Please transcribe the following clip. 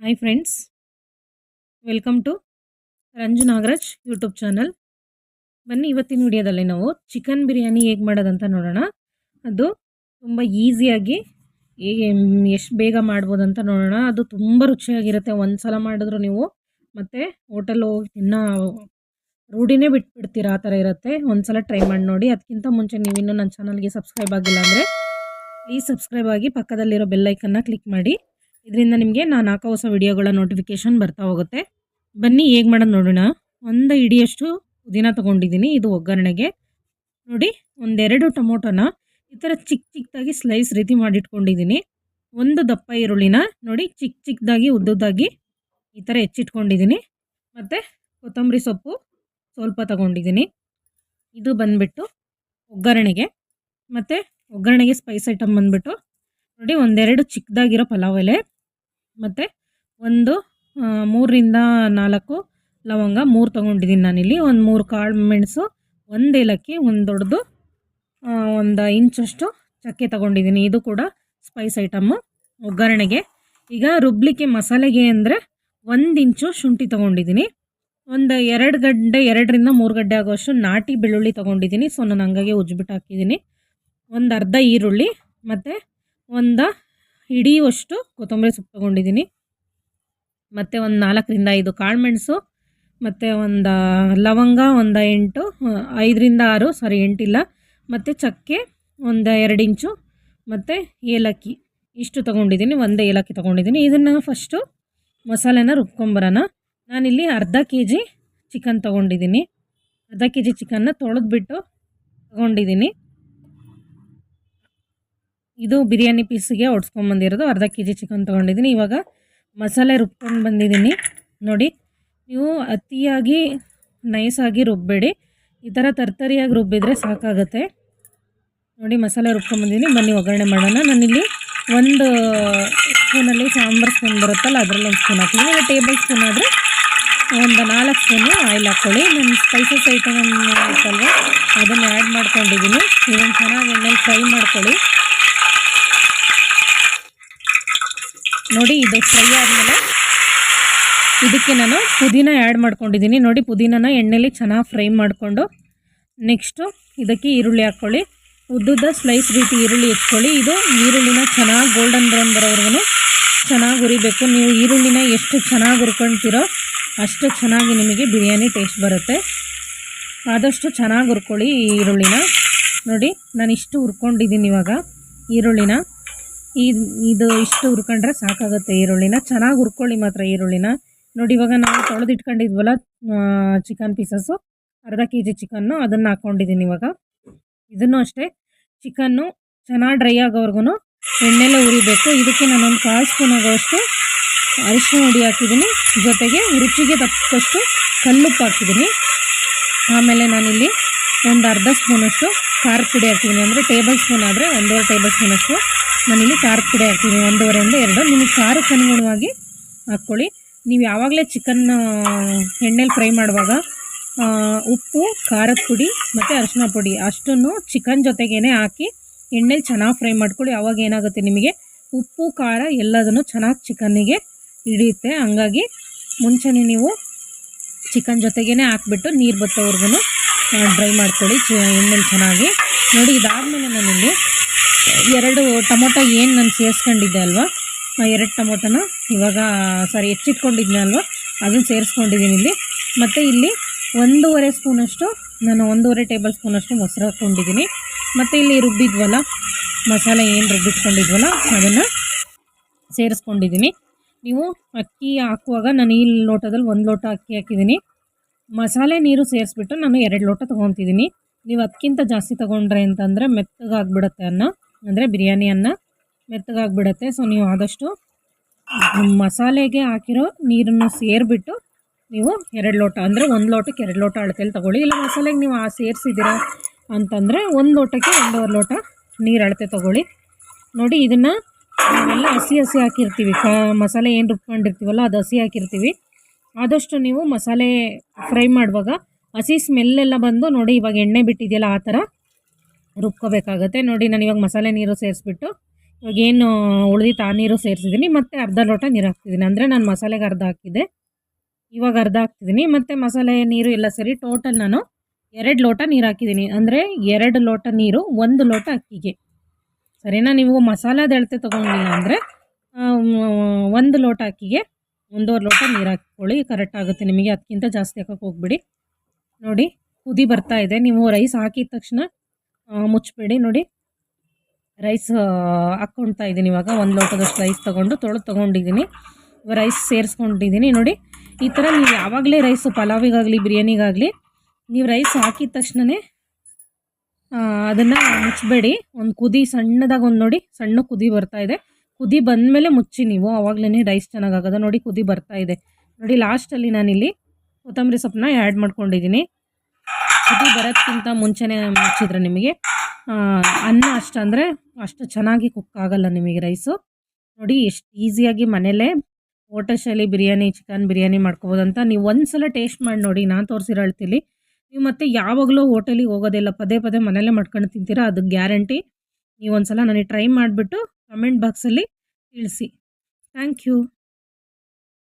Hi friends welcome to Ranju Nagaraj YouTube channel ಬನ್ನಿ ಇವತ್ತಿನ ವಿಡಿಯೋದಲ್ಲಿ ನಾವು ಚಿಕನ್ ಬಿರಿಯಾನಿ ಹೇಗೆ ಮಾಡೋದಂತ ನೋಡೋಣ. ಅದು ತುಂಬ ಈಸಿಯಾಗಿ ಎಷ್ಟು ಬೇಗ ಮಾಡ್ಬೋದು ಅಂತ ನೋಡೋಣ. ಅದು ತುಂಬ ರುಚಿಯಾಗಿರುತ್ತೆ. ಒಂದು ಸಲ ಮಾಡಿದ್ರು ನೀವು ಮತ್ತು ಹೋಟೆಲ್ ಹೋಗಿ ತಿನ್ನ ರೂಢಿನೇ ಬಿಟ್ಬಿಡ್ತೀರ ಆ ಥರ ಇರುತ್ತೆ. ಒಂದು ಸಲ ಟ್ರೈ ಮಾಡಿ ನೋಡಿ. ಅದಕ್ಕಿಂತ ಮುಂಚೆ ನೀವು ಇನ್ನೂ ನನ್ನ ಚಾನಲ್ಗೆ ಸಬ್ಸ್ಕ್ರೈಬ್ ಆಗಿಲ್ಲ ಅಂದರೆ ಪ್ಲೀಸ್ ಸಬ್ಸ್ಕ್ರೈಬ್ ಆಗಿ ಪಕ್ಕದಲ್ಲಿರೋ ಬೆಲ್ಲೈಕನ್ನ ಕ್ಲಿಕ್ ಮಾಡಿ. ಇದರಿಂದ ನಿಮಗೆ ನಾನು ಹಾಕೋ ಹೊಸ ವಿಡಿಯೋಗಳ ನೋಟಿಫಿಕೇಷನ್ ಬರ್ತಾ ಹೋಗುತ್ತೆ. ಬನ್ನಿ ಹೇಗೆ ಮಾಡೋದು ನೋಡೋಣ. ಒಂದು ಇಡಿಯಷ್ಟು ಪುದೀನ ತೊಗೊಂಡಿದ್ದೀನಿ, ಇದು ಒಗ್ಗರಣೆಗೆ. ನೋಡಿ, ಒಂದೆರಡು ಟೊಮೊಟೊನ ಈ ಥರ ಚಿಕ್ಕ ಚಿಕ್ಕದಾಗಿ ಸ್ಲೈಸ್ ರೀತಿ ಮಾಡಿಟ್ಕೊಂಡಿದ್ದೀನಿ. ಒಂದು ದಪ್ಪ ಈರುಳ್ಳಿನ ನೋಡಿ ಚಿಕ್ಕ ಚಿಕ್ಕದಾಗಿ ಉದ್ದುದ್ದಾಗಿ ಈ ಥರ ಹೆಚ್ಚಿಟ್ಕೊಂಡಿದ್ದೀನಿ. ಮತ್ತು ಕೊತ್ತಂಬರಿ ಸೊಪ್ಪು ಸ್ವಲ್ಪ ತಗೊಂಡಿದ್ದೀನಿ. ಇದು ಬಂದುಬಿಟ್ಟು ಒಗ್ಗರಣೆಗೆ. ಮತ್ತು ಒಗ್ಗರಣೆಗೆ ಸ್ಪೈಸ್ ಐಟಮ್ ಬಂದುಬಿಟ್ಟು ನೋಡಿ, ಒಂದೆರಡು ಚಿಕ್ಕದಾಗಿರೋ ಪಲಾವ್ ಎಲೆ, ಮತ್ತು ಒಂದು ಮೂರರಿಂದ ನಾಲ್ಕು ಲವಂಗ ಮೂರು ತೊಗೊಂಡಿದ್ದೀನಿ ನಾನಿಲ್ಲಿ. ಒಂದು ಮೂರು ಕಾಳು ಮೆಣಸು, ಒಂದು ಏಲಕ್ಕಿ, ಒಂದು ದೊಡ್ಡದು ಒಂದು ಇಂಚಷ್ಟು ಚಕ್ಕೆ ತಗೊಂಡಿದ್ದೀನಿ. ಇದು ಕೂಡ ಸ್ಪೈಸ್ ಐಟಮ್ಮು ಒಗ್ಗರಣೆಗೆ. ಈಗ ರುಬ್ಲಿಕ್ಕೆ ಮಸಾಲೆಗೆ ಅಂದರೆ ಒಂದು ಇಂಚು ಶುಂಠಿ ತೊಗೊಂಡಿದ್ದೀನಿ. ಒಂದು ಎರಡು ಗಡ್ಡೆ ಎರಡರಿಂದ ಮೂರು ಗಡ್ಡೆ ಆಗೋಷ್ಟು ನಾಟಿ ಬೆಳ್ಳುಳ್ಳಿ ತೊಗೊಂಡಿದ್ದೀನಿ. ಸೊ, ನಾನು ಹಂಗಾಗಿ ಉಜ್ಬಿಟ್ಟು ಹಾಕಿದ್ದೀನಿ. ಒಂದು ಅರ್ಧ ಈರುಳ್ಳಿ, ಮತ್ತು ಒಂದು ಹಿಡಿಯುವಷ್ಟು ಕೊತ್ತಂಬರಿ ಸೊಪ್ಪು ತೊಗೊಂಡಿದ್ದೀನಿ ಮತ್ತು ಒಂದು ನಾಲ್ಕರಿಂದ ಐದು ಕಾಳುಮೆಣಸು ಮತ್ತು ಒಂದು ಲವಂಗ, ಒಂದು ಎಂಟು ಐದರಿಂದ ಆರು ಸಾರಿ ಎಂಟಿಲ್ಲ. ಮತ್ತು ಚಕ್ಕೆ ಒಂದು ಎರಡು ಇಂಚು, ಮತ್ತು ಏಲಕ್ಕಿ. ಇಷ್ಟು ತೊಗೊಂಡಿದ್ದೀನಿ ಒಂದೇ ಏಲಕ್ಕಿ ತೊಗೊಂಡಿದ್ದೀನಿ ಇದನ್ನು ಫಸ್ಟು ಮಸಾಲೆನ ರುಬ್ಕೊಂಬರೋಣ. ನಾನಿಲ್ಲಿ ಅರ್ಧ ಕೆ ಜಿ ಚಿಕನ್ ತೊಗೊಂಡಿದ್ದೀನಿ ಅರ್ಧ ಕೆ ಜಿ ಚಿಕನ್ನ ತೊಳೆದ್ಬಿಟ್ಟು ತೊಗೊಂಡಿದ್ದೀನಿ ಇದು ಬಿರಿಯಾನಿ ಪೀಸಿಗೆ ಒಡ್ಸ್ಕೊಂಬಂದಿರೋದು ಅರ್ಧ ಕೆ ಜಿ ಚಿಕನ್ ತೊಗೊಂಡಿದ್ದೀನಿ. ಇವಾಗ ಮಸಾಲೆ ರುಬ್ಕೊಂಡು ಬಂದಿದ್ದೀನಿ. ನೋಡಿ, ನೀವು ಅತಿಯಾಗಿ ನೈಸಾಗಿ ರುಬ್ಬಬೇಡಿ ಈ ಥರ ತರ್ತರಿಯಾಗಿ ರುಬ್ಬಿದರೆ ಸಾಕಾಗುತ್ತೆ. ನೋಡಿ, ಮಸಾಲೆ ರುಬ್ಕೊಂಬಂದಿದ್ದೀನಿ ಬನ್ನಿ, ಒಗ್ಗರಣೆ ಮಾಡೋಣ. ನಾನಿಲ್ಲಿ ಒಂದು ಸ್ಪೂನಲ್ಲಿ ಸಾಂಬಾರು ಸ್ಪೂನ್ ಬರುತ್ತಲ್ಲ, ಅದರಲ್ಲಿ ಒಂದು ಸ್ಪೂನ್ ಹಾಕ್ತೀನಿ. ಒಂದು ಟೇಬಲ್ ಸ್ಪೂನ್ ಆದರೆ ಒಂದು ನಾಲ್ಕು ಸ್ಪೂನು ಆಯಿಲ್ ಹಾಕ್ಕೊಳ್ಳಿ. ನಾನು ಸ್ಪೈಸಸ್ ಐಟಮ್ ಅದನ್ನು ಆ್ಯಡ್ ಮಾಡ್ಕೊಂಡಿದ್ದೀನಿ. ಇದನ್ನು ಚೆನ್ನಾಗಿ ಎಣ್ಣೆಲಿ ಫ್ರೈ ಮಾಡ್ಕೊಳ್ಳಿ. ನೋಡಿ ಇದು ಫ್ರೈ ಆದಮೇಲೆ ಇದಕ್ಕೆ ನಾನು ಪುದೀನ ಆ್ಯಡ್ ಮಾಡ್ಕೊಂಡಿದ್ದೀನಿ. ನೋಡಿ ಪುದೀನನ ಎಣ್ಣೆಲಿ ಚೆನ್ನಾಗಿ ಫ್ರೈ ಮಾಡಿಕೊಂಡು ನೆಕ್ಸ್ಟು ಇದಕ್ಕೆ ಈರುಳ್ಳಿ ಹಾಕ್ಕೊಳ್ಳಿ. ಉದ್ದುದ್ದ ಸ್ಲೈಸ್ ರೀತಿ ಈರುಳ್ಳಿ ಇಟ್ಕೊಳ್ಳಿ. ಇದು ಈರುಳ್ಳಿನ ಚೆನ್ನಾಗಿ ಗೋಲ್ಡನ್ ಬ್ರೌನ್ ಬರೋವರೆಗೂ ಚೆನ್ನಾಗಿ ಹುರಿಬೇಕು. ನೀವು ಈರುಳ್ಳಿನ ಎಷ್ಟು ಚೆನ್ನಾಗಿ ಹುರ್ಕೊಳ್ತೀರೋ ಅಷ್ಟು ಚೆನ್ನಾಗಿ ನಿಮಗೆ ಬಿರಿಯಾನಿ ಟೇಸ್ಟ್ ಬರುತ್ತೆ. ಆದಷ್ಟು ಚೆನ್ನಾಗಿ ಹುರ್ಕೊಳ್ಳಿ ಈರುಳ್ಳಿನ. ನೋಡಿ ನಾನು ಇಷ್ಟು ಹುರ್ಕೊಂಡಿದ್ದೀನಿ ಇವಾಗ ಈರುಳ್ಳಿನ. ಈ ಇದು ಇಷ್ಟು ಹುರ್ಕೊಂಡ್ರೆ ಸಾಕಾಗುತ್ತೆ ಈರುಳ್ಳಿನ. ಚೆನ್ನಾಗಿ ಹುರ್ಕೊಳ್ಳಿ ಮಾತ್ರ ಈರುಳ್ಳಿನ. ನೋಡಿ, ಇವಾಗ ನಾವು ತೊಳೆದಿಟ್ಕೊಂಡಿದ್ವಲ್ಲ ಚಿಕನ್ ಪೀಸಸ್ಸು ಅರ್ಧ ಕೆ ಜಿ ಚಿಕನ್ನು ಅದನ್ನು ಹಾಕ್ಕೊಂಡಿದ್ದೀನಿ ಇವಾಗ. ಇದನ್ನು ಅಷ್ಟೇ. ಚಿಕನ್ನು ಚೆನ್ನಾಗಿ ಡ್ರೈ ಆಗೋವರೆಗೂ ಎಣ್ಣೆಲ್ಲ ಉರಿಬೇಕು ಇದಕ್ಕೆ ನಾನೊಂದು ಕಾಲು ಸ್ಪೂನ್ ಆಗೋಷ್ಟು ಅರಿಶಿನ ಹುಡಿ ಹಾಕಿದ್ದೀನಿ ಜೊತೆಗೆ ರುಚಿಗೆ ತಕ್ಕಷ್ಟು ಕಲ್ಲುಪ್ಪು ಹಾಕಿದ್ದೀನಿ ಆಮೇಲೆ ನಾನಿಲ್ಲಿ ಒಂದು ಅರ್ಧ ಸ್ಪೂನಷ್ಟು ಖಾರ ಪುಡಿ ಹಾಕಿದ್ದೀನಿ ಅಂದರೆ ಟೇಬಲ್ ಸ್ಪೂನ್ ಆದರೆ ಒಂದೂವರೆ ಟೇಬಲ್ ಸ್ಪೂನಷ್ಟು ನಾನಿಲ್ಲಿ ಖಾರದ ಪುಡಿ ಹಾಕ್ತೀನಿ ಒಂದೂವರೆಯಿಂದ ಎರಡು. ನಿಮಗೆ ಖಾರಕ್ಕೆ ಅನುಗುಣವಾಗಿ ಹಾಕ್ಕೊಳ್ಳಿ. ನೀವು ಯಾವಾಗಲೇ ಚಿಕನ್ ಎಣ್ಣೆಲಿ ಫ್ರೈ ಮಾಡುವಾಗ ಉಪ್ಪು, ಖಾರದ ಪುಡಿ ಮತ್ತು ಅರಿಶಿನ ಪುಡಿ ಅಷ್ಟನ್ನು ಚಿಕನ್ ಜೊತೆಗೇ ಹಾಕಿ ಎಣ್ಣೆಲಿ ಚೆನ್ನಾಗಿ ಫ್ರೈ ಮಾಡ್ಕೊಳ್ಳಿ. ಆವಾಗ ಏನಾಗುತ್ತೆ ನಿಮಗೆ? ಉಪ್ಪು, ಖಾರ ಎಲ್ಲದನ್ನು ಚೆನ್ನಾಗಿ ಚಿಕನ್ನಿಗೆ ಹಿಡಿಯುತ್ತೆ. ಹಂಗಾಗಿ ಮುಂಚೆನೇ ನೀವು ಚಿಕನ್ ಜೊತೆಗೇ ಹಾಕ್ಬಿಟ್ಟು ನೀರು ಬತ್ತೋವರೆಗೂ ಡ್ರೈ ಮಾಡ್ಕೊಳ್ಳಿ. ಚ, ಎಣ್ಣೆಲಿ ಚೆನ್ನಾಗಿ ನೋಡಿ. ಇದಾದಮೇಲೆ ನಾನಿಲ್ಲಿ ಎರಡು ಟೊಮೊಟೊ ಏನು ನಾನು ಸೇರಿಸ್ಕೊಂಡಿದ್ದೆ ಅಲ್ವಾ? ಆ, ಎರಡು ಟೊಮೊಟೊನ ಇವಾಗ ಸಾರಿ ಹೆಚ್ಚಿಟ್ಕೊಂಡಿದ್ದೆ ಅಲ್ವಾ? ಅದನ್ನು ಸೇರಿಸ್ಕೊಂಡಿದ್ದೀನಿ ಇಲ್ಲಿ. ಮತ್ತು ಇಲ್ಲಿ ಒಂದೂವರೆ ಸ್ಪೂನಷ್ಟು, ನಾನು ಒಂದೂವರೆ ಟೇಬಲ್ ಸ್ಪೂನಷ್ಟು ಮೊಸರು ಹಾಕ್ಕೊಂಡಿದ್ದೀನಿ ಮತ್ತು ಇಲ್ಲಿ ರುಬ್ಬಿದ್ವಲ್ಲ, ಮಸಾಲೆ ಏನು ರುಬ್ಬಿಟ್ಕೊಂಡಿದ್ವಲ್ಲ, ಅದನ್ನು ಸೇರಿಸ್ಕೊಂಡಿದ್ದೀನಿ ನೀವು ಅಕ್ಕಿ ಹಾಕುವಾಗ, ನಾನು ಈ ಲೋಟದಲ್ಲಿ ಒಂದು ಲೋಟ ಅಕ್ಕಿ ಹಾಕಿದ್ದೀನಿ ಮಸಾಲೆ ನೀರು ಸೇರಿಸ್ಬಿಟ್ಟು ನಾನು ಎರಡು ಲೋಟ ತೊಗೊತಿದ್ದೀನಿ ನೀವು ಅದಕ್ಕಿಂತ ಜಾಸ್ತಿ ತೊಗೊಂಡ್ರೆ ಅಂತಂದರೆ ಮೆತ್ತಗಾಗ್ಬಿಡುತ್ತೆ ಅನ್ನ. ಅಂದರೆ ಬಿರಿಯಾನಿ ಅನ್ನ ಮೆತ್ತಗಾಗ್ಬಿಡತ್ತೆ. ಸೊ ನೀವು ಆದಷ್ಟು ಮಸಾಲೆಗೆ ಹಾಕಿರೋ ನೀರನ್ನು ಸೇರಿಬಿಟ್ಟು ನೀವು ಎರಡು ಲೋಟ, ಅಂದರೆ ಒಂದು ಲೋಟಕ್ಕೆ ಎರಡು ಲೋಟ ಅಳತೆಯಲ್ಲಿ ತೊಗೊಳ್ಳಿ. ಇಲ್ಲ, ಮಸಾಲೆಗೆ ನೀವು ಆ ಸೇರಿಸಿದ್ದೀರಾ ಅಂತಂದರೆ ಒಂದು ಲೋಟಕ್ಕೆ ಒಂದೂವರೆ ಲೋಟ ನೀರು ಅಳತೆ ತೊಗೊಳ್ಳಿ. ನೋಡಿ, ಇದನ್ನು ನಾವೆಲ್ಲ ಹಸಿ ಹಸಿ ಹಾಕಿರ್ತೀವಿ. ಕ, ಮಸಾಲೆ ಏನು ರುಬ್ಕೊಂಡಿರ್ತೀವಲ್ಲ, ಅದು ಹಸಿ ಹಾಕಿರ್ತೀವಿ. ಆದಷ್ಟು ನೀವು ಮಸಾಲೆ ಫ್ರೈ ಮಾಡುವಾಗ ಹಸಿ ಸ್ಮೆಲ್ಲೆಲ್ಲ ಬಂದು ನೋಡಿ, ಇವಾಗ ಎಣ್ಣೆ ಬಿಟ್ಟಿದೆಯಲ್ಲ ಆ ಥರ ರುಬ್ಕೋಬೇಕಾಗತ್ತೆ. ನೋಡಿ, ನಾನು ಇವಾಗ ಮಸಾಲೆ ನೀರು ಸೇರಿಸ್ಬಿಟ್ಟು ಇವಾಗ ಏನು ಉಳಿದಿತ್ತು ಆ ನೀರು ಸೇರಿಸಿದ್ದೀನಿ ಮತ್ತು ಅರ್ಧ ಲೋಟ ನೀರು ಹಾಕ್ತಿದ್ದೀನಿ ಅಂದರೆ ನಾನು ಮಸಾಲೆಗೆ ಅರ್ಧ ಹಾಕಿದ್ದೆ. ಇವಾಗ ಅರ್ಧ ಹಾಕ್ತಿದ್ದೀನಿ ಮತ್ತು ಮಸಾಲೆ ನೀರು ಎಲ್ಲ ಸೇರಿ ಟೋಟಲ್ ನಾನು ಎರಡು ಲೋಟ ನೀರು ಹಾಕಿದ್ದೀನಿ ಅಂದರೆ ಎರಡು ಲೋಟ ನೀರು, ಒಂದು ಲೋಟ ಅಕ್ಕಿಗೆ. ಸರಿನಾ? ನೀವು ಮಸಾಲದ ಅಳತೆ ತೊಗೊಂಡಿಲ್ಲ ಅಂದರೆ ಒಂದು ಲೋಟ ಅಕ್ಕಿಗೆ ಒಂದೂವರೆ ಲೋಟ ನೀರು ಹಾಕ್ಕೊಳ್ಳಿ. ಕರೆಕ್ಟ್ ಆಗುತ್ತೆ. ನಿಮಗೆ ಅದಕ್ಕಿಂತ ಜಾಸ್ತಿ ಹಾಕೋಕೆ ಹೋಗ್ಬಿಡಿ. ನೋಡಿ, ಕುದಿ ಬರ್ತಾ ಇದೆ. ನೀವು ರೈಸ್ ಹಾಕಿದ ತಕ್ಷಣ ಮುಚ್ಚಬೇಡಿ ನೋಡಿ. ರೈಸ್ ಹಾಕ್ಕೊಳ್ತಾ ಇದ್ದೀನಿ ಇವಾಗ. ಒಂದು ಲೋಟದಷ್ಟು ರೈಸ್ ತೊಗೊಂಡು ತೊಳೆದು ತೊಗೊಂಡಿದ್ದೀನಿ. ರೈಸ್ ಸೇರಿಸ್ಕೊಂಡಿದ್ದೀನಿ, ನೋಡಿ. ಈ ಥರ ನೀವು ಯಾವಾಗಲೇ ರೈಸು ಪಲಾವಿಗಾಗಲಿ, ಬಿರಿಯಾನಿಗಾಗಲಿ, ನೀವು ರೈಸ್ ಹಾಕಿದ ತಕ್ಷಣವೇ ಅದನ್ನು ಮುಚ್ಚಬೇಡಿ ಒಂದು ಕುದಿ ಸಣ್ಣದಾಗ ಒಂದು ನೋಡಿ, ಸಣ್ಣ ಕುದಿ ಬರ್ತಾ ಇದೆ. ಕುದಿ ಬಂದಮೇಲೆ ಮುಚ್ಚಿ ನೀವು. ಆವಾಗಲೇ ರೈಸ್ ಚೆನ್ನಾಗಾಗೋದು. ನೋಡಿ, ಕುದಿ ಬರ್ತಾ ಇದೆ. ನೋಡಿ ಲಾಸ್ಟಲ್ಲಿ ನಾನಿಲ್ಲಿ ಕೊತ್ತಂಬರಿ ಸೊಪ್ಪನ್ನ ಆ್ಯಡ್ ಮಾಡ್ಕೊಂಡಿದ್ದೀನಿ. ಕುದಿ ಬರೋದಕ್ಕಿಂತ ಮುಂಚೆನೇ ಮುಚ್ಚಿದ್ರೆ ನಿಮಗೆ ಅನ್ನ ಅಷ್ಟು ಅಂದರೆ ಅಷ್ಟು ಚೆನ್ನಾಗಿ ಕುಕ್ ಆಗಲ್ಲ ನಿಮಗೆ ರೈಸು ನೋಡಿ ಎಷ್ಟು ಈಸಿಯಾಗಿ ಮನೇಲೇ ಹೋಟೆಲ್ ಶೈಲಿ ಬಿರಿಯಾನಿ ಚಿಕನ್ ಬಿರಿಯಾನಿ ಮಾಡ್ಕೋಬೋದು ಅಂತ ನೀವು ಒಂದ್ಸಲ ಟೇಸ್ಟ್ ಮಾಡಿ ನೋಡಿ, ನಾನು ತೋರಿಸಿರೋ ಹೇಳ್ತೀನಿ ನೀವು ಮತ್ತೆ ಯಾವಾಗಲೂ ಹೋಟೆಲಿಗೆ ಹೋಗೋದಿಲ್ಲ, ಪದೇ ಪದೇ ಮನೇಲೇ ಮಾಡ್ಕೊಂಡು ತಿಂತೀರಾ, ಅದು ಗ್ಯಾರಂಟಿ. ನೀವು ಒಂದ್ಸಲ ನನಗೆ ಟ್ರೈ ಮಾಡಿಬಿಟ್ಟು ಕಮೆಂಟ್ ಬಾಕ್ಸಲ್ಲಿ ತಿಳಿಸಿ. Thank you